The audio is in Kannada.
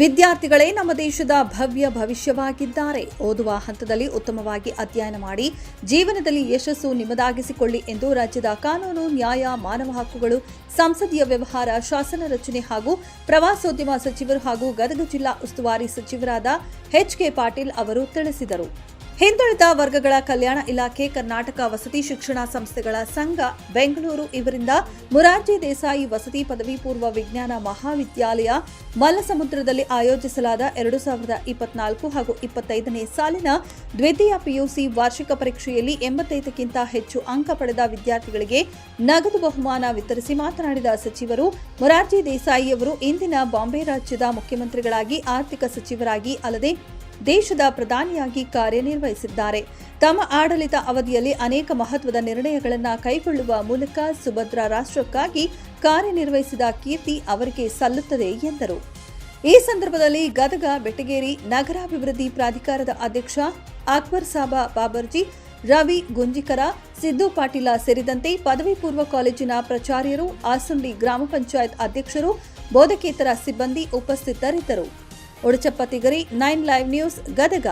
ವಿದ್ಯಾರ್ಥಿಗಳೇ ನಮ್ಮ ದೇಶದ ಭವ್ಯ ಭವಿಷ್ಯವಾಗಿದ್ದಾರೆ. ಓದುವ ಹಂತದಲ್ಲಿ ಉತ್ತಮವಾಗಿ ಅಧ್ಯಯನ ಮಾಡಿ, ಜೀವನದಲ್ಲಿ ಯಶಸ್ಸು ನಿಮ್ಮದಾಗಿಸಿಕೊಳ್ಳಿ ಎಂದು ರಾಜ್ಯದ ಕಾನೂನು, ನ್ಯಾಯ, ಮಾನವ ಹಕ್ಕುಗಳು, ಸಂಸದೀಯ ವ್ಯವಹಾರ, ಶಾಸನ ರಚನೆ ಹಾಗೂ ಪ್ರವಾಸೋದ್ಯಮ ಸಚಿವರು ಹಾಗೂ ಗದಗ ಜಿಲ್ಲಾ ಉಸ್ತುವಾರಿ ಸಚಿವರಾದ ಎಚ್ಕೆ ಪಾಟೀಲ್ ಅವರು ತಿಳಿಸಿದರು. ಹಿಂದುಳಿದ ವರ್ಗಗಳ ಕಲ್ಯಾಣ ಇಲಾಖೆ, ಕರ್ನಾಟಕ ವಸತಿ ಶಿಕ್ಷಣ ಸಂಸ್ಥೆಗಳ ಸಂಘ, ಬೆಂಗಳೂರು ಇವರಿಂದ ಮುರಾರ್ಜಿ ದೇಸಾಯಿ ವಸತಿ ಪದವಿ ಪೂರ್ವ ವಿಜ್ಞಾನ ಮಹಾವಿದ್ಯಾಲಯ, ಮಲ್ಲಸಮುದ್ರದಲ್ಲಿ ಆಯೋಜಿಸಲಾದ ಎರಡು ಸಾವಿರದ ಇಪ್ಪತ್ನಾಲ್ಕು ಹಾಗೂ ಇಪ್ಪತ್ತೈದನೇ ಸಾಲಿನ ದ್ವಿತೀಯ ಪಿಯುಸಿ ವಾರ್ಷಿಕ ಪರೀಕ್ಷೆಯಲ್ಲಿ ಎಂಬತ್ತೈದಕ್ಕಿಂತ ಹೆಚ್ಚು ಅಂಕ ಪಡೆದ ವಿದ್ಯಾರ್ಥಿಗಳಿಗೆ ನಗದು ಬಹುಮಾನ ವಿತರಿಸಿ ಮಾತನಾಡಿದ ಸಚಿವರು, ಮೊರಾರ್ಜಿ ದೇಸಾಯಿ ಅವರು ಇಂದಿನ ಬಾಂಬೆ ರಾಜ್ಯದ ಮುಖ್ಯಮಂತ್ರಿಗಳಾಗಿ ಆರ್ಥಿಕ ಸಚಿವರಾಗಿ ಅಲ್ಲದೆ ದೇಶದ ಪ್ರಧಾನಿಯಾಗಿ ಕಾರ್ಯನಿರ್ವಹಿಸಿದ್ದಾರೆ. ತಮ್ಮ ಆಡಳಿತ ಅವಧಿಯಲ್ಲಿ ಅನೇಕ ಮಹತ್ವದ ನಿರ್ಣಯಗಳನ್ನು ಕೈಗೊಳ್ಳುವ ಮೂಲಕ ಸುಭದ್ರ ರಾಷ್ಟ್ರಕ್ಕಾಗಿ ಕಾರ್ಯನಿರ್ವಹಿಸಿದ ಕೀರ್ತಿ ಅವರಿಗೆ ಸಲ್ಲುತ್ತದೆ ಎಂದರು. ಈ ಸಂದರ್ಭದಲ್ಲಿ ಗದಗ, ಬೆಟಗೇರಿ, ನಗರಾಭಿವೃದ್ಧಿ ಪ್ರಾಧಿಕಾರದ ಅಧ್ಯಕ್ಷ ಅಕ್ಬರ್ ಸಾಬಾ ಬಾಬರ್ಜಿ, ರವಿ ಗುಂಜಿಕರ, ಸಿದ್ದು ಪಾಟೀಲ ಸೇರಿದಂತೆ ಪದವಿ ಪೂರ್ವ ಕಾಲೇಜಿನ ಪ್ರಾಚಾರ್ಯರು ಆಸುಂಡಿ ಗ್ರಾಮ ಪಂಚಾಯತ್ ಅಧ್ಯಕ್ಷರು, ಬೋಧಕೇತರ ಸಿಬ್ಬಂದಿ ಉಪಸ್ಥಿತರಿದ್ದರು. Udachappa Tigari nine live news Gadag.